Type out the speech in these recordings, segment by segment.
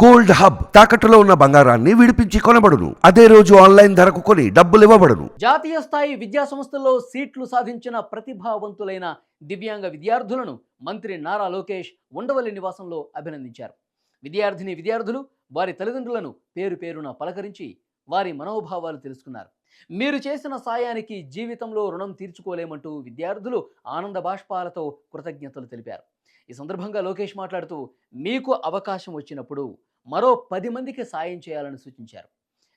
Gold hub తాకట్టులో ఉన్న బంగారాన్ని విడిపించి కొనబడును. అదే రోజు ఆన్లైన్ ధరకు కొని డబ్బులు ఇవ్వబడును. జాతీయ స్థాయి విద్యా సంస్థల్లో సీట్లు సాధించిన ప్రతిభావంతులైన దివ్యాంగ విద్యార్థులను మంత్రి నారా లోకేష్ ఉండవల్లి నివాసంలో అభినందించారు. విద్యార్థిని విద్యార్థులు వారి తల్లిదండ్రులను పేరు పేరున పలకరించి వారి మనోభావాలు తెలుసుకున్నారు. మీరు చేసిన సాయానికి జీవితంలో రుణం తీర్చుకోలేమంటూ విద్యార్థులు ఆనంద బాష్పాలతో కృతజ్ఞతలు తెలిపారు. ఈ సందర్భంగా లోకేష్ మాట్లాడుతూ మీకు అవకాశం వచ్చినప్పుడు మరో పది మందికి సాయం చేయాలని సూచించారు.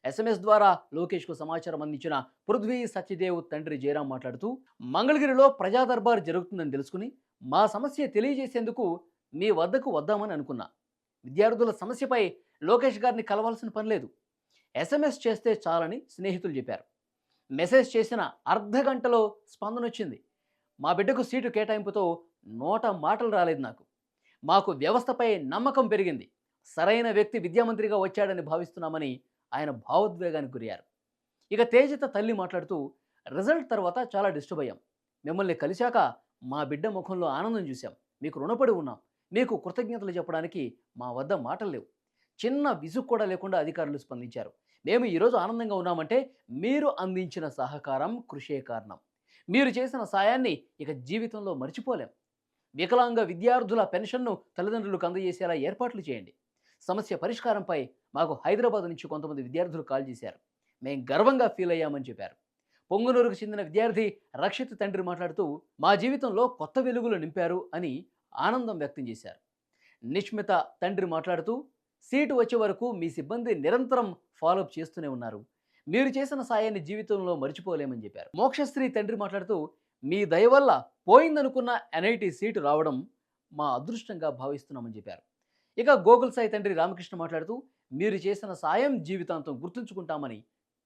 ఎస్ఎంఎస్ ద్వారా లోకేష్కు సమాచారం అందించిన పృథ్వీ సత్యదేవ్ తండ్రి జయరాం మాట్లాడుతూ మంగళగిరిలో ప్రజా దర్బార్ జరుగుతుందని తెలుసుకుని మా సమస్య తెలియజేసేందుకు మీ వద్దకు వద్దామని అనుకున్నా. విద్యార్థుల సమస్యపై లోకేష్ గారిని కలవాల్సిన పని లేదు. ఎస్ఎంఎస్ చేస్తే చాలని స్నేహితులు చెప్పారు. మెసేజ్ చేసిన అర్ధ గంటలో స్పందన వచ్చింది. మా బిడ్డకు సీటు కేటాయింపుతో నోట మాటలు రాలేదు నాకు. మాకు వ్యవస్థపై నమ్మకం పెరిగింది. సరైన వ్యక్తి విద్యామంత్రిగా వచ్చాడని భావిస్తున్నామని ఆయన భావోద్వేగానికి గురయ్యారు. ఇక తేజిత తల్లి మాట్లాడుతూ రిజల్ట్ తర్వాత చాలా డిస్టర్బ్ అయ్యాం. మిమ్మల్ని కలిశాక మా బిడ్డ ముఖంలో ఆనందం చూశాం. మీకు రుణపడి ఉన్నాం. మీకు కృతజ్ఞతలు చెప్పడానికి మా వద్ద మాటలు లేవు. చిన్న విసుగు కూడా లేకుండా అధికారులు స్పందించారు. మేము ఈరోజు ఆనందంగా ఉన్నామంటే మీరు అందించిన సహకారం కృషే కారణం. మీరు చేసిన సాయాన్ని ఇక జీవితంలో మర్చిపోలేం. వికలాంగ విద్యార్థుల పెన్షన్ను తల్లిదండ్రులకు అందజేసేలా ఏర్పాట్లు చేయండి. సమస్య పరిష్కారంపై మాకు హైదరాబాద్ నుంచి కొంతమంది విద్యార్థులు కాల్ చేశారు. మేం గర్వంగా ఫీల్ అయ్యామని చెప్పారు. పొంగునూరుకు చెందిన విద్యార్థి రక్షిత్ తండ్రి మాట్లాడుతూ మా జీవితంలో కొత్త వెలుగులు నింపారు అని ఆనందం వ్యక్తం చేశారు. నిష్మిత తండ్రి మాట్లాడుతూ సీటు వచ్చే వరకు మీ సిబ్బంది నిరంతరం ఫాలోఅప్ చేస్తూనే ఉన్నారు. మీరు చేసిన సాయాన్ని జీవితంలో మర్చిపోలేమని చెప్పారు. మోక్షశ్రీ తండ్రి మాట్లాడుతూ మీ దయ వల్ల పోయిందనుకున్న ఎన్ఐటి సీటు రావడం మా అదృష్టంగా భావిస్తున్నామని చెప్పారు. ఇక గోకుల్ సాయి తండ్రి రామకృష్ణ మాట్లాడుతూ మీరు చేసిన సాయం జీవితాంతం గుర్తుంచుకుంటామని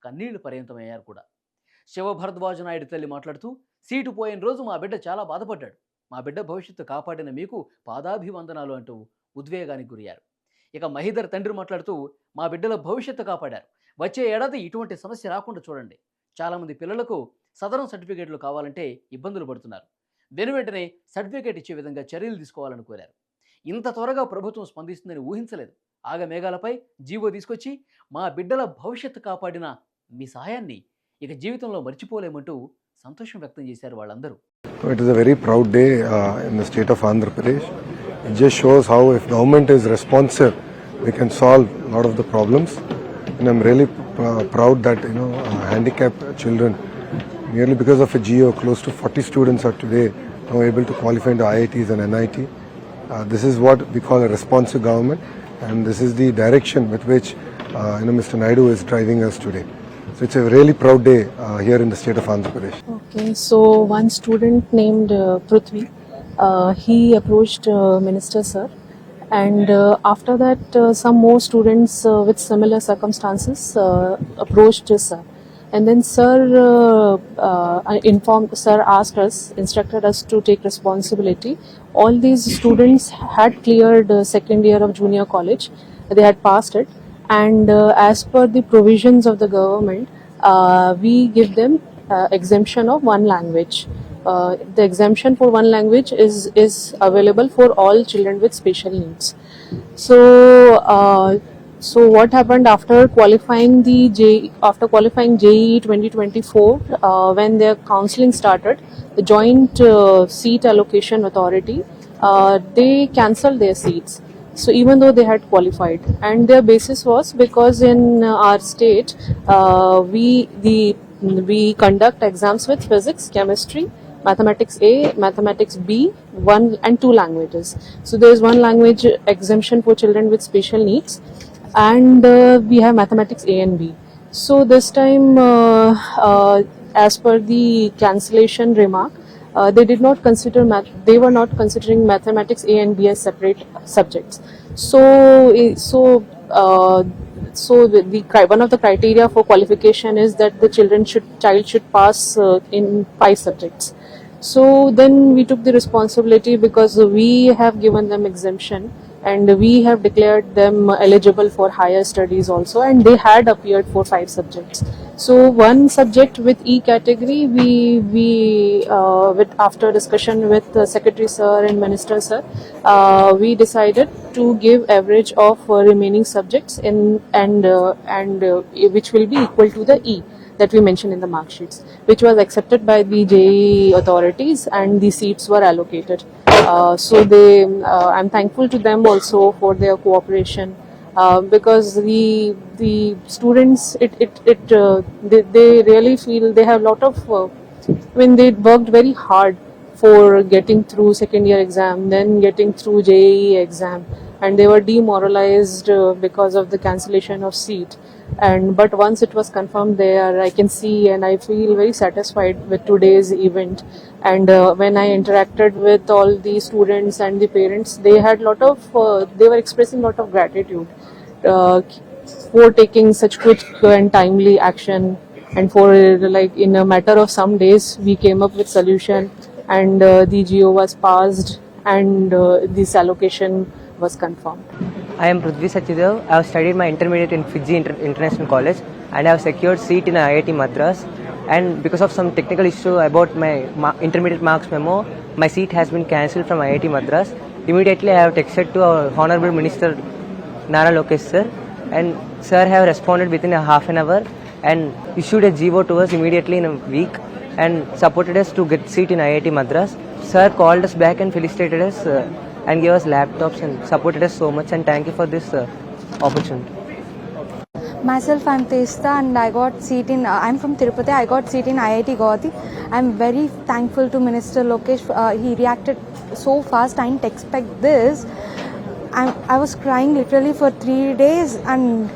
కన్నీళ్ళు పర్యంతమయ్యారు కూడా. శివభరద్వాజ నాయుడు తల్లి మాట్లాడుతూ సీటు పోయిన రోజు మా బిడ్డ చాలా బాధపడ్డాడు. మా బిడ్డ భవిష్యత్తు కాపాడిన మీకు పాదాభివందనాలు అంటూ ఉద్వేగానికి గురయ్యారు. ఇక మహీధర్ తండ్రి మాట్లాడుతూ మా బిడ్డల భవిష్యత్తు కాపాడారు. వచ్చే ఏడాది ఇటువంటి సమస్య రాకుండా చూడండి. చాలామంది పిల్లలకు సదరం సర్టిఫికేట్లు కావాలంటే ఇబ్బందులు పడుతున్నారు. దీని వెంటనే సర్టిఫికేట్ ఇచ్చే విధంగా చర్యలు తీసుకోవాలని కోరారు. ఇంత త్వరగా ప్రభుత్వం స్పందిస్తుందని ఊహించలేదు. ఆగమేఘాలపై జీవో తీసుకొచ్చి మా బిడ్డల భవిష్యత్తు కాపాడిన మీ సహాయాన్ని ఇక జీవితంలో మర్చిపోలేమంటూ సంతోషం వ్యక్తం చేశారు వాళ్ళందరూ. It is a very proud day in the state of Andhra Pradesh it just shows how if government is responsive we can solve lot of the problems And I'm really proud that you know uh, handicapped children, merely because of a geo, close to 40 students are today now able to qualify into IITs and NIT. Uh, this is what we call a responsive government, and this is the direction with which uh, you know Mr. Naidu is driving us today. So it's a really proud day uh, here in the state of Andhra Pradesh. Okay, so one student named uh, Prithvi, uh, he approached uh, Minister Sir, and uh, after that, uh, some more students uh, with similar circumstances uh, approached Sir, and then Sir uh, uh, informed, Sir asked us, instructed us to take responsibility. All these students had cleared uh, second year of junior college; they had passed it, and uh, as per the provisions of the government, uh, we give them uh, exemption of one language. Uh, the exemption for one language is is available for all children with special needs. So, uh, so what happened after qualifying the J after qualifying E JEE 2024 uh, when their counseling started, the Joint uh, Seat Allocation Authority uh, they cancelled their seats. So even though they had qualified, and their basis was because in our state uh, we the we conduct exams with physics, chemistry, mathematics A, mathematics B, one and two languages. So there is one language exemption for children with special needs, and uh, we have mathematics A and B. So this time, uh, uh, as per the cancellation remark, uh, they did not consider math. They were not considering mathematics A and B as separate subjects. So, eh, so, uh, so the, the one of the criteria for qualification is that the children should child should pass uh, in five subjects. So then we took the responsibility because we have given them exemption and we have declared them eligible for higher studies also and they had appeared for five subjects. So one subject with E category, we we uh, with after discussion with secretary sir and minister sir, uh, we decided to give average of remaining subjects in and uh, and uh, which will be equal to the E that we mentioned in the mark sheets, which was accepted by the JE authorities and the seats were allocated. Uh, so they, uh, I'm thankful to them also for their cooperation uh, because the the students it it, it uh, they, they really feel they have a lot of uh, I mean they worked very hard for getting through second year exam then getting through JEE exam. And they were demoralized uh, because of the cancellation of seat. And but once it was confirmed there I can see and I feel very satisfied with today's event. And uh, when I interacted with all the students and the parents they had lot of uh, they were expressing lot of gratitude uh, for taking such quick and timely action and for like in a matter of some days we came up with solution and uh, the GO was passed and uh, this allocation was confirmed I am Prithvi Sachidev. I have studied my intermediate in Fiji Inter- International College and I have secured seat in IIT Madras. And because of some technical issue about my ma- intermediate marks memo, my seat has been cancelled from IIT Madras. Immediately, I have texted to our Honorable Minister Nara Lokesh sir, and sir have responded within a half an hour and issued a GO to us immediately in a week and supported us to get seat in IIT Madras. Sir called us back and felicitated us uh, and gave us laptops and supported us so much and thank you for this uh, opportunity. Myself, I'm Testa and I got seat in, uh, I'm from Tirupati, I got seat in IIT Guwahati. I'm very thankful to Minister Lokesh, uh, he reacted so fast, I didn't expect this. I'm, I was crying literally for three days and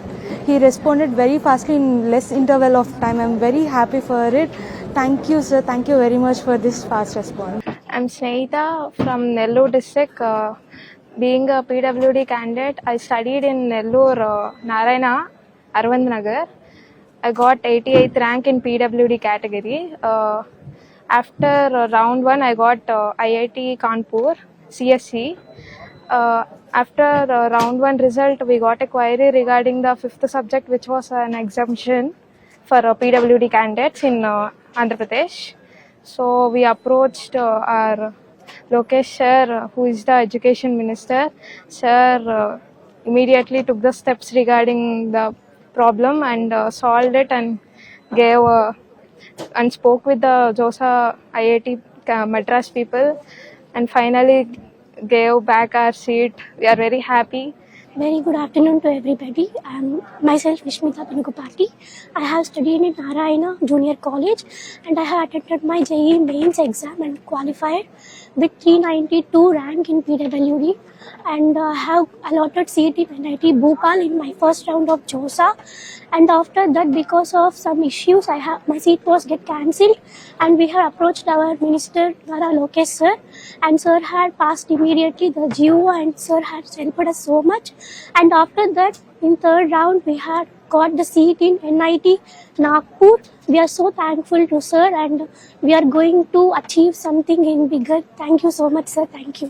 he responded very fastly in less interval of time. I'm very happy for it. Thank you sir, thank you very much for this fast response. I'm Snehita from Nellore district. Uh, being a PWD candidate, I studied in Nellore, uh, Narayana, Arvind Nagar. I got 88th rank in PWD category. Uh, after uh, round one, I got uh, IIT Kanpur, CSC. Uh, after uh, round one result, we got a query regarding the fifth subject, which was an exemption for uh, PWD candidates in uh, Andhra Pradesh. So we approached uh, our Lokesh sir, who is the education minister. Sir uh, immediately took the steps regarding the problem and uh, solved it and gave and spoke with the JOSA IIT Madras people and finally gave back our seat. We are very happy. Very good afternoon to everybody. I am myself Vishmita Pankupati. I have studied in Narayana Junior College and I have attended my JEE mains exam and qualified with 392 rank in PWD and uh, have allotted seat in NIT Bhopal in my first round of JOSA and after that because of some issues I have my seat was get cancelled and we have approached our minister Nara Lokesh sir and sir had passed immediately the GO and sir had helped us so much and after that in third round we had got the seat in NIT Nagpur. We are so thankful to sir and we are going to achieve something in bigger thank you so much sir. Thank you